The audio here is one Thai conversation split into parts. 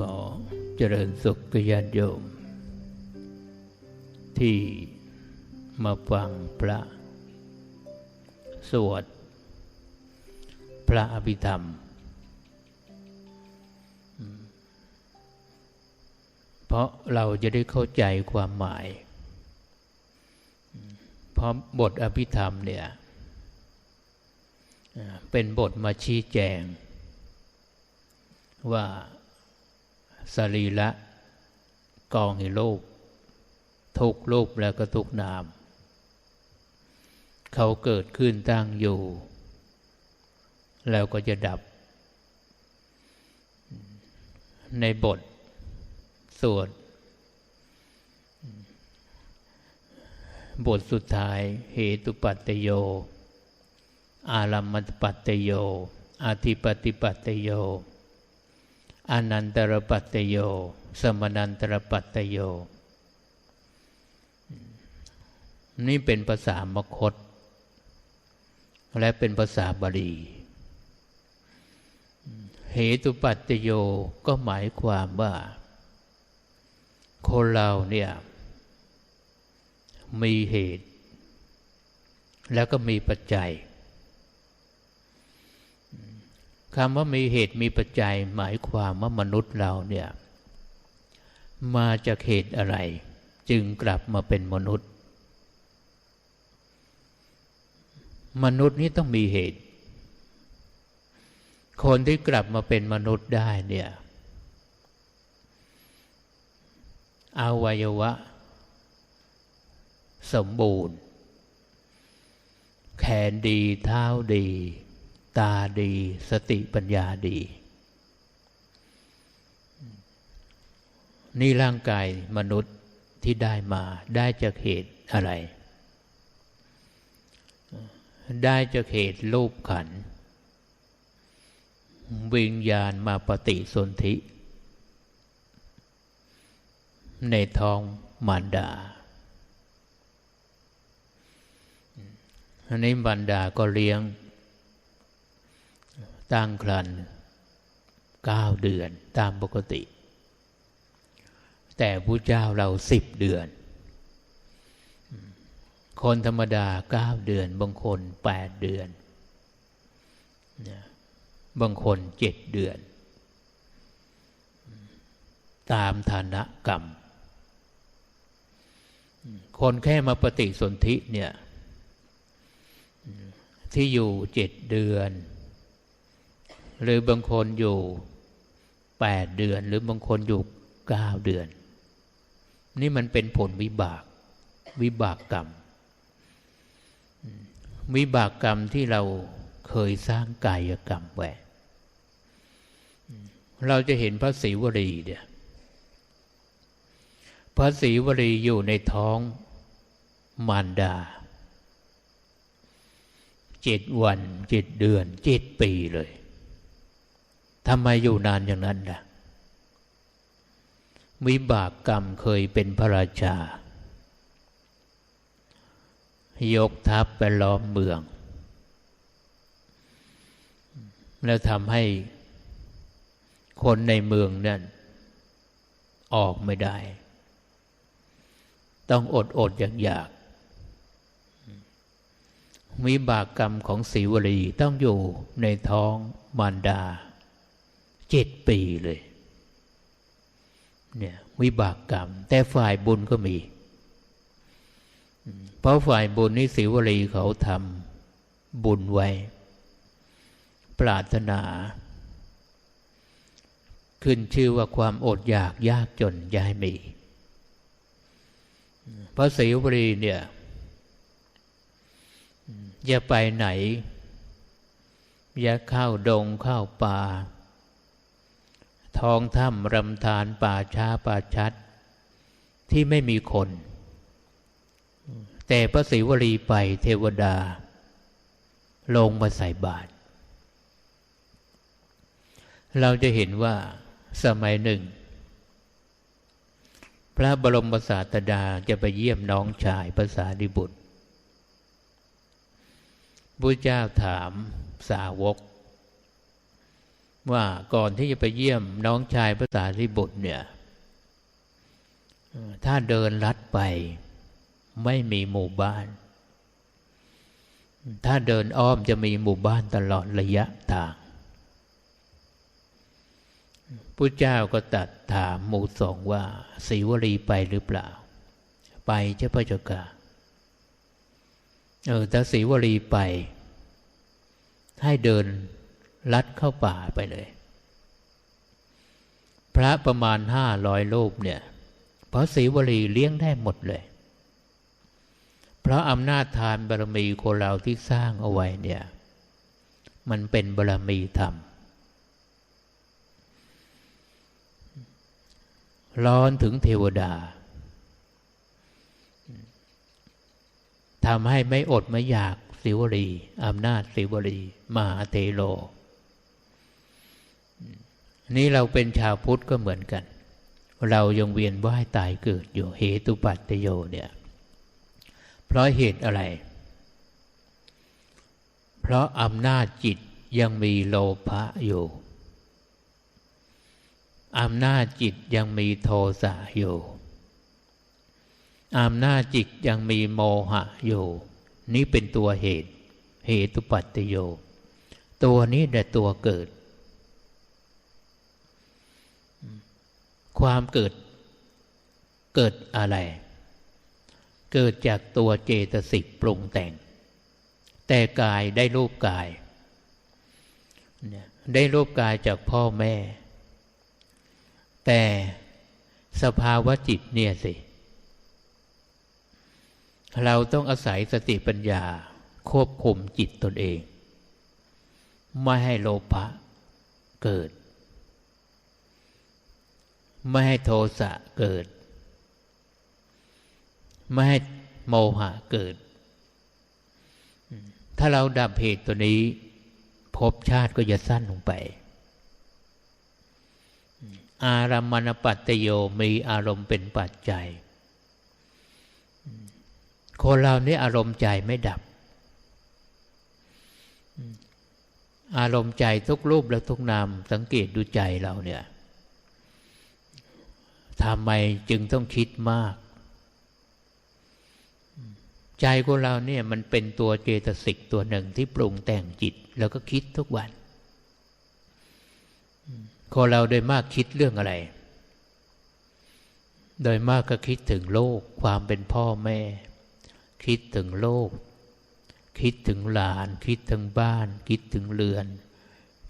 ก็เจริญสุขกับญาติโยม ที่มาฟังพระ สวด พระอภิธรรม เพราะเราจะได้เข้าใจความหมาย เพราะบทอภิธรรมเนี่ย เป็นบทมาชี้แจงว่า สรีละกองหิโลกทุกรูปแล้วก็ทุกนาม เขาเกิดขึ้นตั้งอยู่ แล้วก็จะดับ ในบท สวดบทสุดท้าย เหตุปัตโย อารัมมปัตโยอาทิปติปัตตโย อนันตรปัตตโย สมนันตรปัตตโย นี่เป็นภาษามคต และเป็นภาษาบาลี เหตุปัตตโยก็หมายความว่า คนเราเนี่ย มีเหตุ แล้วก็มีปัจจัย คำว่ามีเหตุมีปัจจัยหมายความว่ามนุษย์เราเนี่ย มาจากเหตุอะไร จึงกลับมาเป็นมนุษย์ มนุษย์นี้ต้องมีเหตุ คนที่กลับมาเป็นมนุษย์ได้เนี่ยอวัยวะ สมบูรณ์ แขนดีเท้าดี ตาดี สติปัญญาดี นี่ร่างกายมนุษย์ที่ได้มาได้จากเหตุอะไร ได้จากเหตุรูปขัน วิญญาณมาปฏิสนธิ ในท้องมารดาอันนี้มารดาก็เลี้ยง ตั้งครันเก้าเดือนตามปกติ แต่พระเจ้าเราสิบเดือน คนธรรมดาเก้าเดือน บางคนแปดเดือน บางคนเจ็ดเดือน ตามฐานะกรรม คนแค่มาปฏิสนธิเนี่ยที่อยู่เจ็ดเดือน หรือบางคนอยู่แปดเดือน หรือบางคนอยู่เก้าเดือน นี่มันเป็นผลวิบาก วิบากกรรม วิบากกรรมที่เราเคยสร้างกายกรรมไว้เราจะเห็นพระศรีวลีเนี่ยพระศรีวลีอยู่ในท้องมารดาเจ็ดวันเจ็ดเดือนเจ็ดปีเลย ทำไมอยู่นานอย่างนั้นล่ะวิบากกรรมเคยเป็นพระราชา ยกทัพไปล้อมเมือง แล้วทำให้คนในเมืองนั้นออกไม่ได้ ต้องอดอดอยากอยากวิบากกรรมของศีวลีต้องอยู่ในท้องมารดา เจ็ดปีเลย เนี่ยวิบากกรรม แต่ฝ่ายบุญก็มี เพราะฝ่ายบุญนี่สิวลีเขาทำบุญไว้ ปรารถนา ขึ้นชื่อว่าความอดอยากยากจนยายมี เพราะสิวลีเนี่ยอย่าไปไหนอย่าเข้าดงเข้าป่า ท้องถ้ำรำธารป่าช้าป่าชัด ที่ไม่มีคน แต่พระศิวลีไปเทวดา ลงมาใส่บาตรเราจะเห็นว่าสมัยหนึ่ง พระบรมศาสดาจะไปเยี่ยมน้องชายภาษาดิบุตรพระเจ้าถามสาวก ว่าก่อนที่จะไปเยี่ยมน้องชายพระสารีบุตรเนี่ยถ้าเดินลัดไปไม่มีหมู่บ้าน ถ้าเดินอ้อมจะมีหมู่บ้านตลอดระยะทางพุทธเจ้าก็ตัดถามหมู่สองว่าสีวลีไปหรือเปล่า ไปเจ้าพระเจ้าค่ะเออถ้าสีวลีไป ให้เดิน ลัดเข้าป่าไปเลย พระประมาณห้าร้อยรูปเนี่ยพราะสีวลีเลี้ยงได้หมดเลย เพราะอำนาจทานบารมีคนเราที่สร้างเอาไว้เนี่ย มันเป็นบารมีธรรม ร้อนถึงเทวดาทำให้ไม่อดไม่อยากสิวลีอำนาจสิวลีมหาเทโล นี่เราเป็นชาวพุทธก็เหมือนกัน เรายังเวียนว่ายตายเกิดอยู่เหตุปัตตโยเนี่ย เพราะเหตุอะไร เพราะอำนาจจิตยังมีโลภะอยู่อำนาจจิตยังมีโทสะอยู่อำนาจจิตยังมีโมหะอยู่ นี่เป็นตัวเหตุ เหตุปัตตโย ตัวนี้แหละตัวเกิด ความเกิดเกิดอะไร เกิดจากตัวเจตสิกปรุงแต่ง แต่กายได้รูปกาย ได้รูปกายจากพ่อแม่ แต่สภาวะจิตเนี่ยสิ เราต้องอาศัยสติปัญญาควบคุมจิตตนเอง ไม่ให้โลภะเกิด ไม่ให้โทสะเกิด ไม่ให้โมหะเกิด ถ้าเราดับเหตุตัวนี้ภพชาติก็จะสั้นลงไป อารามณปัตโยมีอารมณ์เป็นปัจจัย คนเรานี่อารมณ์ใจไม่ดับ อารมณ์ใจทุกรูปและทุกนามสังเกตดูใจเราเนี่ย ทำไมจึงต้องคิดมาก ใจของเราเนี่ยมันเป็นตัวเจตสิกตัวหนึ่งที่ปรุงแต่งจิต แล้วก็คิดทุกวันคนเราโดยมากคิดเรื่องอะไร โดยมากก็คิดถึงโลก ความเป็นพ่อแม่ คิดถึงโลก คิดถึงหลาน คิดถึงบ้าน คิดถึงเรือน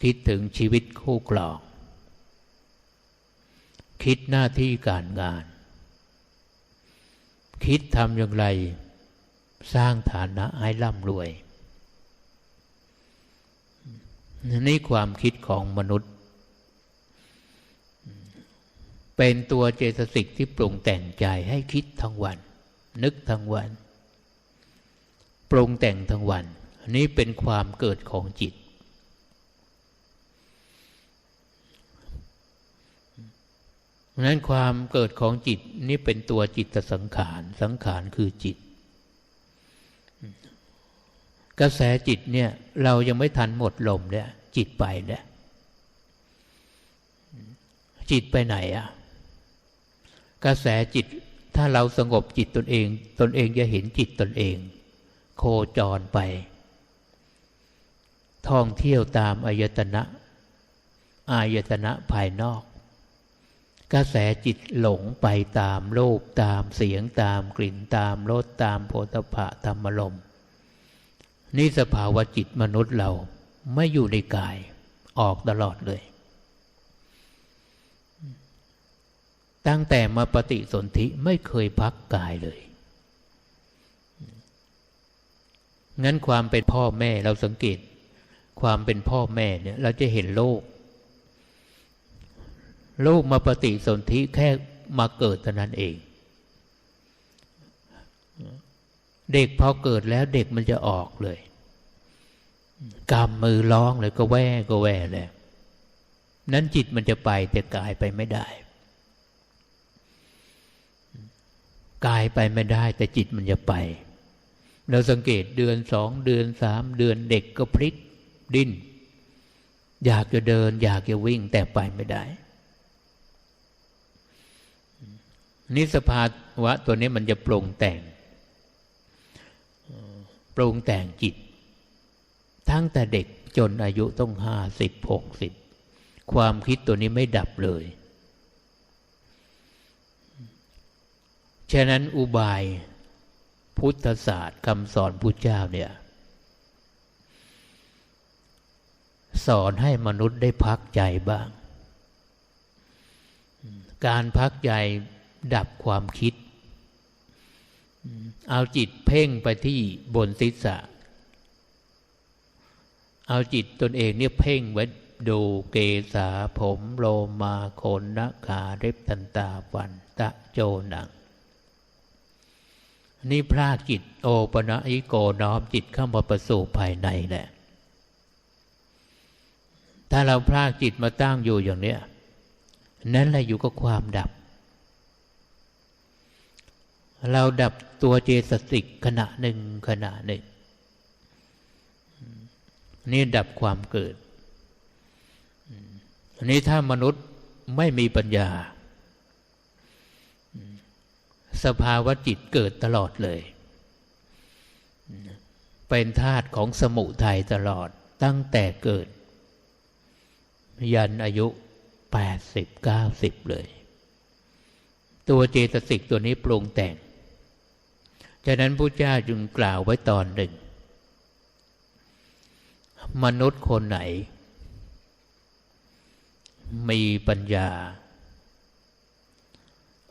คิดถึงชีวิตคู่กลอง คิดหน้าที่การงาน คิดทำอย่างไร สร้างฐานะให้ร่ำรวย นี่ความคิดของมนุษย์ เป็นตัวเจตสิกที่ปรุงแต่งใจให้คิดทั้งวัน นึกทั้งวัน ปรุงแต่งทั้งวันนี้เป็นความเกิดของจิต นั้นความเกิดของจิตนี่เป็นตัวจิตสังขาร สังขารคือจิต กระแสจิตเนี่ย เรายังไม่ทันหมดลมเนี่ย จิตไปเนี่ยจิตไปไหนอะกระแสจิตถ้าเราสงบจิตตนเอง ตนเองจะเห็นจิตตนเอง โคจรไป ท่องเที่ยวตามอายตนะ อายตนะภายนอก กระแสจิตหลงไปตามโลกตามเสียงตามกลิ่นตามรสตามโพธพะธรรมลมนี่สภาวะจิตมนุษย์เราไม่อยู่ในกายออกตลอดเลย ตั้งแต่มาปฏิสนธิไม่เคยพักกายเลย งั้นความเป็นพ่อแม่เราสังเกต ความเป็นพ่อแม่เนี่ยเราจะเห็นโลก ลกมาปฏิสนธิแค่มาเกิดเท่านั้นเอง เด็กพอเกิดแล้วเด็กมันจะออกเลยกำมือร้องเลยก็แว่ก็แว่เลยนั้นจิตมันจะไปแต่กายไปไม่ได้ กายไปไม่ได้ แต่จิตมันจะไป เราสังเกตเดือนสองเดือนสามเดือนเด็กก็พลิกดิ้น อยากจะเดิน อยากจะวิ่งแต่ไปไม่ได้ นิสภาวะตัวนี้มันจะปรุงแต่งปรุงแต่งจิต ทั้งแต่เด็กจนอายุต้องห้าสิบหกสิบความคิดตัวนี้ไม่ดับเลย ฉะนั้นอุบายพุทธศาสตร์คำสอนพุทธเจ้าเนี่ย สอนให้มนุษย์ได้พักใจบ้าง การพักใจ ดับความคิด เอาจิตเพ่งไปที่บนศีรษะ เอาจิตตนเองเนี่ยเพ่งไว้ดูเกษาผมโลมาขนนขาเร็บตันตาฟันตะโจหนังนี่พรากจิตโอปนะอิโกน้อมจิตเข้ามาประสูภายในแหละ ถ้าเราพรากจิตมาตั้งอยู่อย่างเนี้ย นั่นแหละอยู่กับความดับ เราดับตัวเจสสิกขณะหนึ่งขณะหนึ่ง นี่ดับความเกิด อันนี้ถ้ามนุษย์ไม่มีปัญญา สภาวะจิตเกิดตลอดเลย เป็นธาตุของสมุทัยตลอดตั้งแต่เกิด ยันอายุแปดสิบเก้าสิบเลย ตัวเจตสิกตัวนี้ปรุงแต่ง ฉะนั้นพระเจ้าจึงกล่าวไว้ตอนหนึ่ง มนุษย์คนไหน มีปัญญา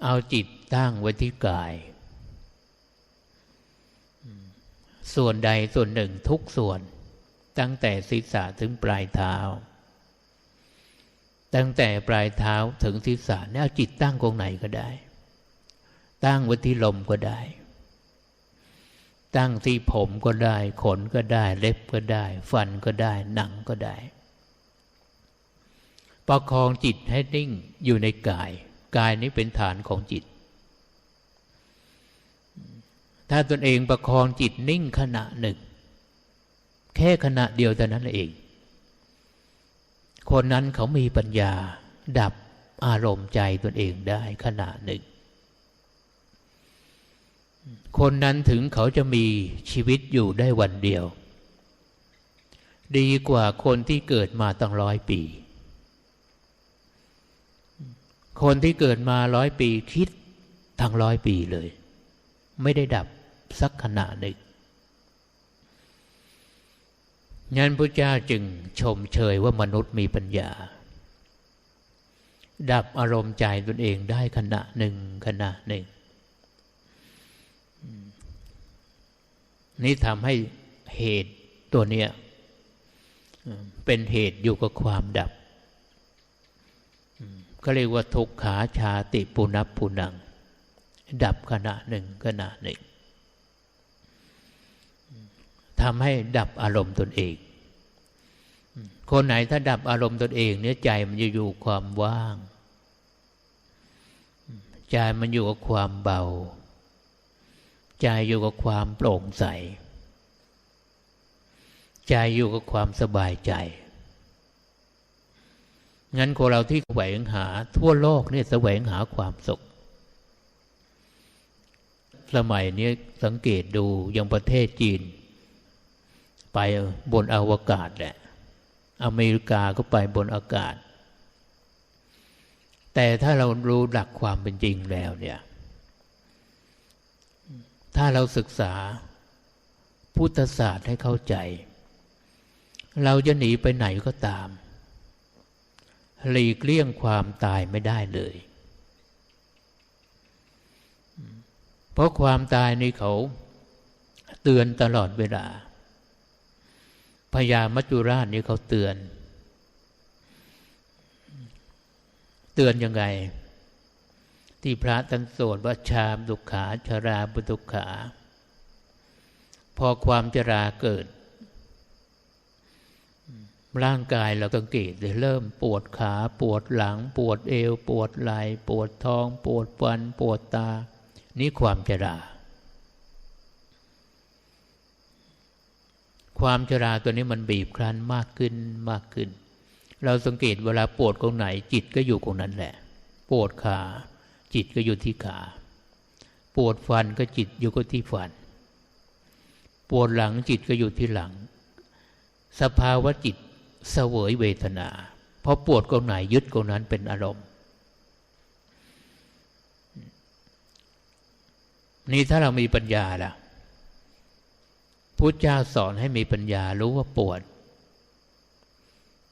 เอาจิตตั้งไว้ที่กาย ส่วนใดส่วนหนึ่งทุกส่วน ตั้งแต่ศีรษะถึงปลายเท้า ตั้งแต่ปลายเท้าถึงศีรษะเนี่ยเอาจิตตั้งตรงไหนก็ได้ ตั้งไว้ที่ลมก็ได้ ตั้งที่ผมก็ได้ ขนก็ได้ เล็บก็ได้ ฟันก็ได้ หนังก็ได้ ประคองจิตให้นิ่งอยู่ในกาย กายนี้เป็นฐานของจิต ถ้าตนเองประคองจิตนิ่งขณะหนึ่ง แค่ขณะเดียวเท่านั้นเอง คนนั้นเขามีปัญญาดับอารมณ์ใจตนเองได้ขณะหนึ่ง คนนั้นถึงเขาจะมีชีวิตอยู่ได้วันเดียว ดีกว่าคนที่เกิดมาตั้งร้อยปี คนที่เกิดมาร้อยปีคิดทั้งร้อยปีเลย ไม่ได้ดับสักขณะหนึ่งงั้นพระเจ้าจึงชมเชยว่ามนุษย์มีปัญญา ดับอารมณ์ใจตนเองได้ขณะหนึ่งขณะหนึ่ง นี่ทำให้เหตุตัวเนี้ยเป็นเหตุอยู่กับความดับก็เรียกว่าทุกขาชาติปุนับปุนัง ดับขณะหนึ่งขณะหนึ่งทำให้ดับอารมณ์ตนเอง คนไหนถ้าดับอารมณ์ตนเองเนี่ยใจมันจะอยู่ความว่าง ใจมันอยู่กับความเบา ใจอยู่กับความโปร่งใส ใจอยู่กับความสบายใจ งั้นคนเราที่แสวงหา ทั่วโลกเนี่ยแสวงหาความสุข สมัยนี้สังเกตดูยังประเทศจีน ไปบนอวกาศแหละ อเมริกาก็ไปบนอากาศ แต่ถ้าเรารู้หลักความเป็นจริงแล้วเนี่ย ถ้าเราศึกษาพุทธศาสตร์ให้เข้าใจ เราจะหนีไปไหนก็ตาม หลีกเลี่ยงความตายไม่ได้เลย เพราะความตายนี่เขาเตือนตลอดเวลาพญามัจจุราชนี่เขาเตือน เตือนยังไง ที่พระท่านสวดว่าชามดุขาชราบุตุขา พอความชราเกิด ร่างกายเราสังเกตเลยเริ่มปวดขาปวดหลัง ปวดเอว ปวดไหล่ปวดท้อง ปวดฟัน ปวดตา นี่ความชรา ความชราตัวนี้มันบีบคั้นมากขึ้นมากขึ้น เราสังเกตเวลาปวดตรงไหนจิตก็อยู่ตรงนั้นแหละ ปวดขา จิตก็อยู่ที่ขา ปวดฟันก็จิตอยู่ก็ที่ฟัน ปวดหลังจิตก็อยู่ที่หลัง สภาวะจิตเสวยเวทนาเพราะปวดตรงไหนยึดตรงนั้นเป็นอารมณ์ นี่ถ้าเรามีปัญญาล่ะพุทธเจ้าสอนให้มีปัญญารู้ว่าปวด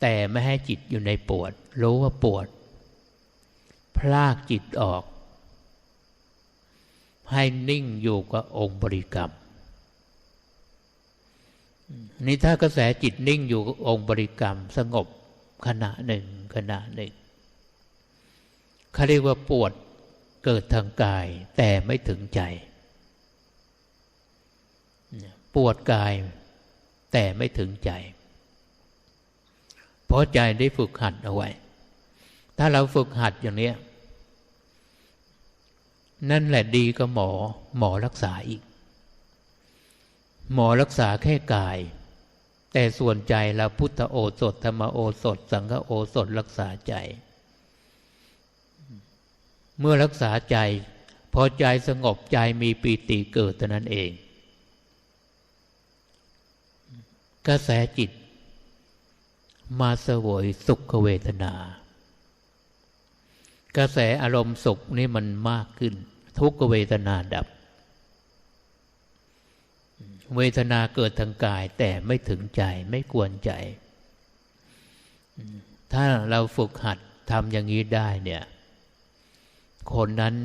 แต่ไม่ให้จิตอยู่ในปวด รู้ว่าปวด พลากจิตออก ให้นิ่งอยู่กับองค์บริกรรมนี่ถ้ากระแสจิตนิ่งอยู่กับองค์บริกรรมสงบขณะหนึ่งขณะหนึ่งเขาเรียกว่าปวดเกิดทางกายแต่ไม่ถึงใจ ปวดกายแต่ไม่ถึงใจ เพราะใจได้ฝึกหัดเอาไว้ ถ้าเราฝึกหัดอย่างนี้นั่นแหละดีก็หมอ หมอรักษาอีก หมอรักษาแค่กาย แต่ส่วนใจเราพุทธโอสถธรรมโอสถ สังฆโอสถรักษาใจ เมื่อรักษาใจ พอใจสงบใจมีปีติเกิดเท่านั้นเอง กระแสจิตมาสวยสุขเวทนา กระแสอารมณ์สุขนี่มันมากขึ้น ทุกเวทนาดับ เวทนาเกิดทางกายแต่ไม่ถึงใจไม่กวนใจ ถ้าเราฝึกหัดทำอย่างนี้ได้เนี่ย คนนั้น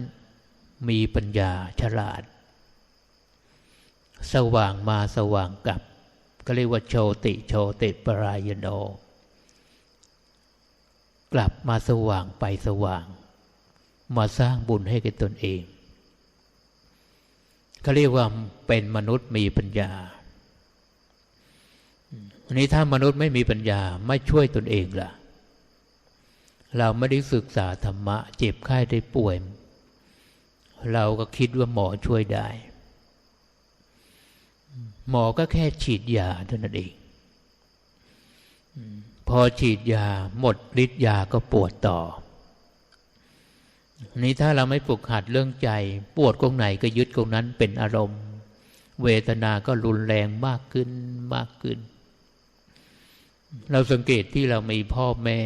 มีปัญญาฉลาด สว่างมาสว่างกลับ ก็เรียกว่าโชติโชติปรายโนกลับมาสว่างไปสว่าง มาสร้างบุญให้กับตนเองเขาเรียกว่าเป็นมนุษย์มีปัญญาอันนี้ถ้ามนุษย์ไม่มีปัญญาไม่ช่วยตนเองล่ะ เราไม่ได้ศึกษาธรรมะ เจ็บไข้ได้ป่วย เราก็คิดว่าหมอช่วยได้ หมอก็แค่ฉีดยาเท่านั้นเอง พอฉีดยาหมดฤทธิ์ยาก็ปวดต่อ นี้ถ้าเราไม่ฝึกหัดเรื่องใจ ปวดตรงไหนก็ยึดตรงนั้นเป็นอารมณ์ เวทนาก็รุนแรงมากขึ้นมากขึ้น เราสังเกตที่เรามีพ่อแม่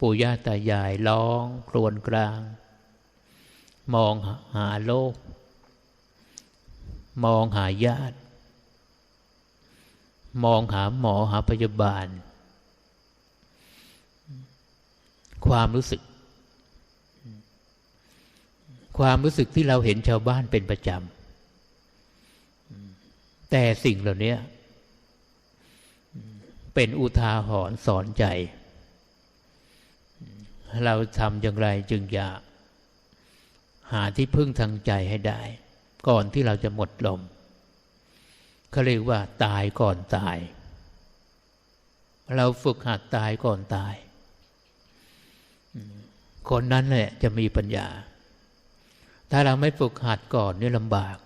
ปู่ย่าตายายร้องครวญกลาง มองหาโลก มองหาญาติ มองหาหมอหาพยาบาล ความรู้สึก ความรู้สึกที่เราเห็นชาวบ้านเป็นประจำแต่สิ่งเหล่านี้เป็นอุทาหรณ์สอนใจ เราทำอย่างไรจึงอยากหาที่พึ่งทางใจให้ได้ ก่อนที่เราจะหมดลมเขาเรียกว่าตายก่อนตาย เราฝึกหัดตายก่อนตาย คนนั้นแหละจะมีปัญญา ถ้าเราไม่ฝึกหัดก่อนนี่ลำบาก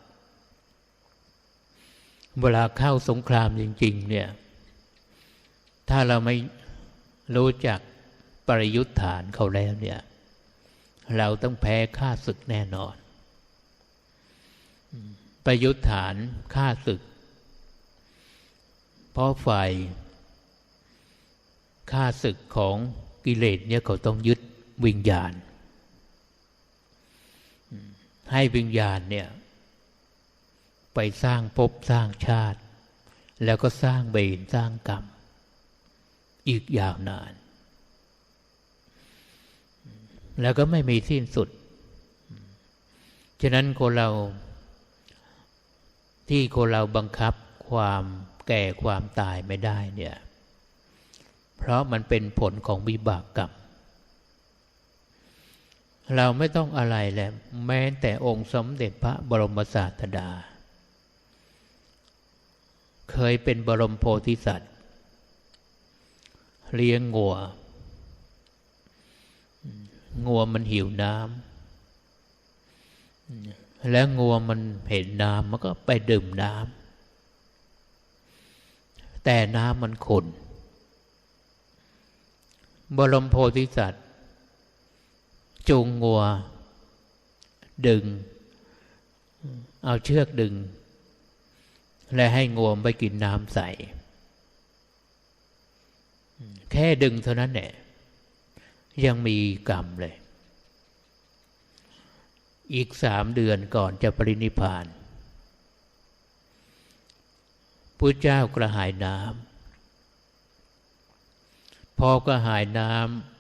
เวลาเข้าสงครามจริง ๆ เนี่ย ถ้าเราไม่รู้จักปริยุทธฐานเขาแล้วเนี่ย เราต้องแพ้ค่าศึกแน่นอน ประยุทธฐานค่าศึก เพราะฝ่ายข้าศึกของกิเลสเนี่ยเขาต้องยึดวิญญาณ ให้วิญญาณเนี่ย ไปสร้างภพสร้างชาติ แล้วก็สร้างเบรสร้างกรรม อีกยาวนาน แล้วก็ไม่มีสิ้นสุด ฉะนั้นคนเราที่คนเราบังคับความแก่ความตายไม่ได้เนี่ย เพราะมันเป็นผลของวิบากกรรม เราไม่ต้องอะไรแหละแม้แต่องค์สมเด็จพระบรมศาสดา เคยเป็นบรมโพธิสัตว์ เลี้ยงงัว งัวมันหิวน้ำและงัวมันเห็นน้ำมันก็ไปดื่มน้ำแต่น้ำมันขุ่นบรมโพธิสัตว์ จูงงัว ดึง เอาเชือกดึง และให้งวมไปกินน้ำใส แค่ดึงเท่านั้นแหละยังมีกรรมเลย อีกสามเดือนก่อนจะปรินิพานพระเจ้ากระหายน้ำพอกระหายน้ำ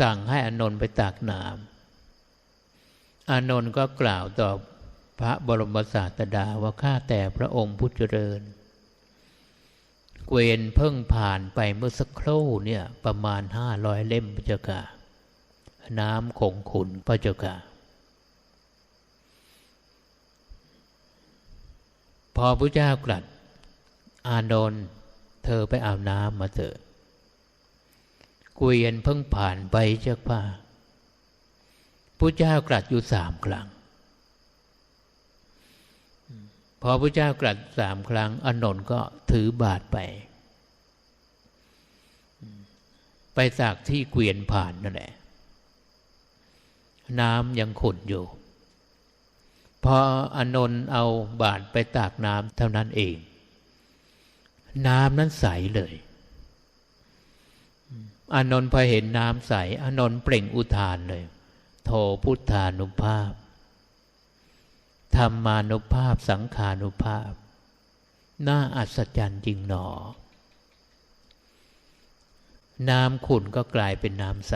สั่งให้อนนท์ไปตักน้ำอนนท์ก็กล่าวต่อพระบรมศาสดาว่าข้าแต่พระองค์ผู้เจริญ เกวียนเพิ่งผ่านไปเมื่อสักครู่เนี่ยประมาณห้าร้อยเล่มพระเจ้าค่ะ น้ำคงขุนพระเจ้าค่ะ พอพระเจ้ากลัดอานนท์เธอไปอาบน้ำมาเถอะ เกวียนเพิ่งผ่านไปเจ้าป่าพระเจ้ากลัดอยู่สามครั้ง พอพระเจ้ากลัดสามครั้งอนนท์ก็ถือบาทไป ไปสากที่เกวียนผ่านนั่นแหละ น้ำยังขุ่นอยู่ พออนนท์เอาบาตรไปตากน้ำเท่านั้นเอง น้ำนั้นใสเลย อนนท์พอเห็นน้ำใสอนนท์เปล่งอุทานเลย โทพุทธานุภาพธรรมานุภาพสังขานุภาพ น่าอัศจรรย์จริงหนอ น้ำขุ่นก็กลายเป็นน้ำใส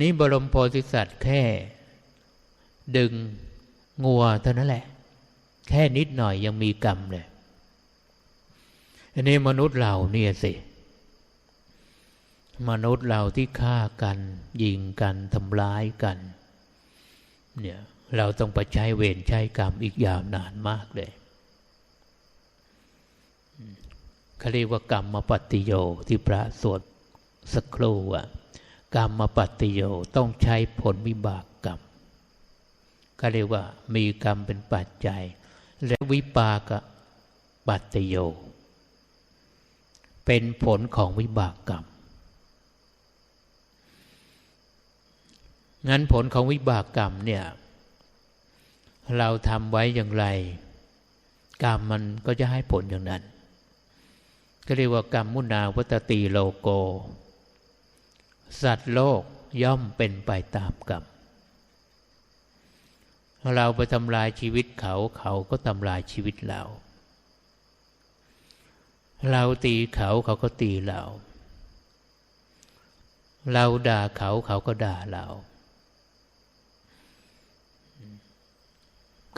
นี้บรมโพธิสัตว์แค่ ดึงงัวเท่านั้นแหละ แค่นิดหน่อยยังมีกรรมเลยอันนี้มนุษย์เราเนี่ยสิ มนุษย์เราที่ฆ่ากันยิงกันทำร้ายกัน เนี่ยเราต้องไปใช้เวรใช้กรรมอีกยาวนานมากเลยเขาเรียกว่ากรรมมาปฏิโยที่พระสวดสักครู่อะกรรมมาปฏิโยต้องใช้ผลวิบากกรรมก็เรียกว่ามีกรรมเป็นปัจจัย และวิปากปัตโย เป็นผลของวิบากกรรม งั้นผลของวิบากกรรมเนี่ย เราทำไว้อย่างไร กรรมมันก็จะให้ผลอย่างนั้น ก็เรียกว่ากรรมมุนาวัตตีโลโก สัตว์โลกย่อมเป็นไปตามกรรมเราไปทำลายชีวิตเขาเขาก็ทำลายชีวิตเรา เราตีเขาเขาก็ตีเรา เราด่าเขาเขาก็ด่าเรา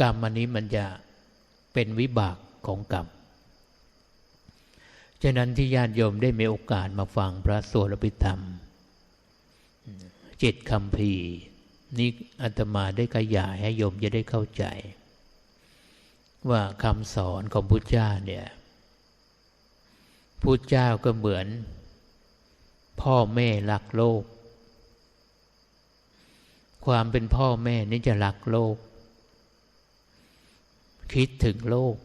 กรรมอันนี้มันจะเป็นวิบากของกรรม ฉะนั้นที่ญาติโยมได้มีโอกาสมาฟังพระสวดพิธรรม เจ็ดคำพีนี่อาตมาได้ขยายให้โยมจะได้เข้าใจ ว่าคำสอนของพุทธเจ้าเนี่ยพุทธเจ้าก็เหมือน พ่อแม่รักโลก ความเป็นพ่อแม่นี่จะรักโลก คิดถึงโลก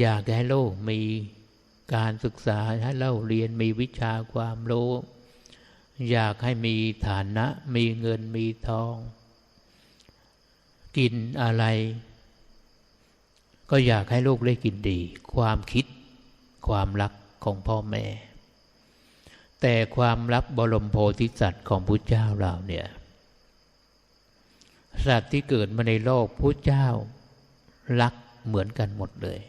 อยากให้โลกมีการศึกษาให้เล่าเรียนมีวิชาความรู้ อยากให้มีฐานะ มีเงินมีทอง กินอะไร ก็อยากให้ลูกได้กินดี ความคิดความรักของพ่อแม่ แต่ความรับบรมโพธิสัตว์ของพุทธเจ้าเราเนี่ย สัตว์ที่เกิดมาในโลกพุทธเจ้ารักเหมือนกันหมดเลย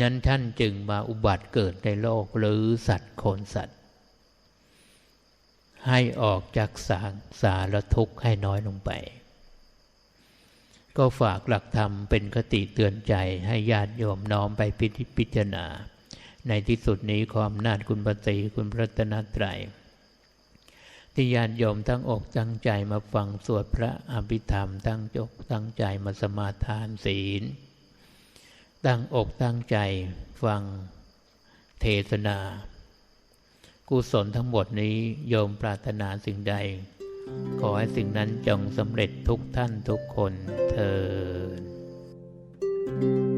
นั้นท่านจึงมาอุบัติเกิดในโลกหรือสัตว์คนสัตว์ ให้ออกจากสางสารทุกข์ให้น้อยลงไป ก็ฝากหลักธรรมเป็นคติเตือนใจให้ญาติโยมน้อมไปพิพิจารณา ในที่สุดนี้ความนาจคุณปฏิคุณพระตนตรัย ที่ญาติโยมตั้งอกตั้งใจมาฟังสวดพระอภิธรรม ตั้งจกตั้งใจมาสมาทานศีล ตั้งอกตั้งใจฟังเทศนา กุศลทั้งหมดนี้โยมปรารถนาสิ่งใด ขอให้สิ่งนั้นจงสำเร็จทุกท่านทุกคนเทอ